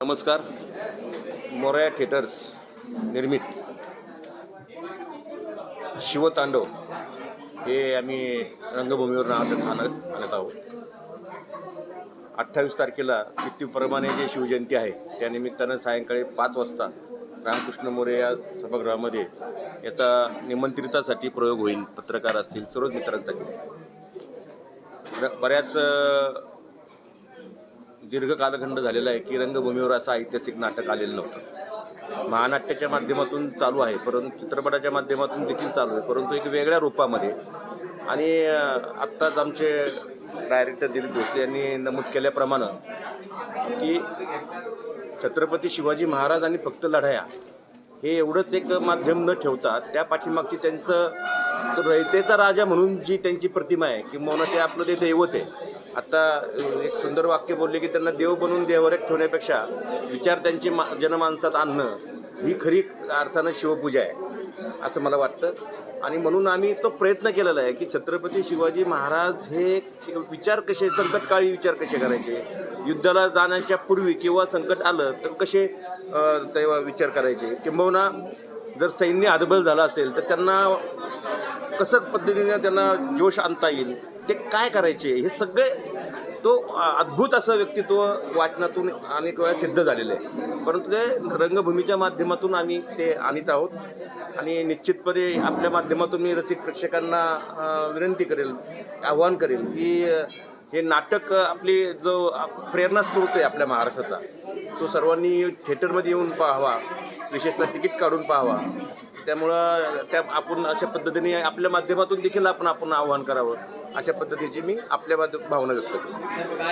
नमस्कार. मोरया थिएटर्स निर्मित. शिवतांडव हे आम्ही रंगभूमीवर आज आणत आणत आहोत. अठ्ठावीस तारखेला मृत्यूप्रमाणे जे शिवजयंती आहे त्या निमित्तानं सायंकाळी पाच वाजता रामकृष्ण मोरे या सभागृहामध्ये याचा निमंत्रितासाठी प्रयोग होईल पत्रकार असतील सर्वच मित्रांसाठी. बऱ्याच दीर्घ कालखंड झालेला आहे की रंगभूमीवर असं ऐतिहासिक नाटक आलेलं नव्हतं. महानाट्याच्या माध्यमातून चालू आहे परंतु चित्रपटाच्या माध्यमातून देखील चालू आहे परंतु एक वेगळ्या रूपामध्ये. आणि आत्ताच आमचे डायरेक्टर दिलीप भोसले यांनी नमूद केल्याप्रमाणे की छत्रपती शिवाजी महाराज आणि फक्त लढाया हे एवढंच एक माध्यम न ठेवता त्या पाठीमागची त्यांचं रयतेचा राजा म्हणून जी त्यांची प्रतिमा आहे किंवा ते आपलं ते दैवत आहे. आता एक सुंदर वाक्य बोलले की त्यांना देव बनवून देवरेक ठेवण्यापेक्षा विचार त्यांची मा जनमानसात आणणं ही खरी अर्थानं शिवपूजा आहे असं मला वाटतं. आणि म्हणून आम्ही तो प्रयत्न केलेला आहे की छत्रपती शिवाजी महाराज हे विचार कसे संकटकाळी विचार कसे करायचे? युद्धाला जाण्याच्या पूर्वी किंवा संकट आलं तर कसे तेव्हा विचार करायचे? किंबहुना जर सैन्य हतबल झालं असेल तर त्यांना कसं पद्धतीने त्यांना जोश आणता येईल ते काय करायचे हे सगळे तो अद्भुत असं व्यक्तित्व वाचनातून अनेक वेळा सिद्ध झालेलं आहे. परंतु ते रंगभूमीच्या माध्यमातून आम्ही ते आणत आहोत. आणि निश्चितपणे आपल्या माध्यमातून मी रसिक प्रेक्षकांना विनंती करेल आव्हान करेल की हे नाटक आपली जो अ, प्रेरणास्रोत आहे आपल्या महाराष्ट्राचा तो सर्वांनी थिएटरमध्ये येऊन पाहावा विशेषतः तिकीट काढून पाहावा. त्यामुळं त्या आपण अशा पद्धतीने आपल्या माध्यमातून देखील आपण आपण आव्हान करावं. अशा पद्धतीची मी आपल्या भावना व्यक्त करतो.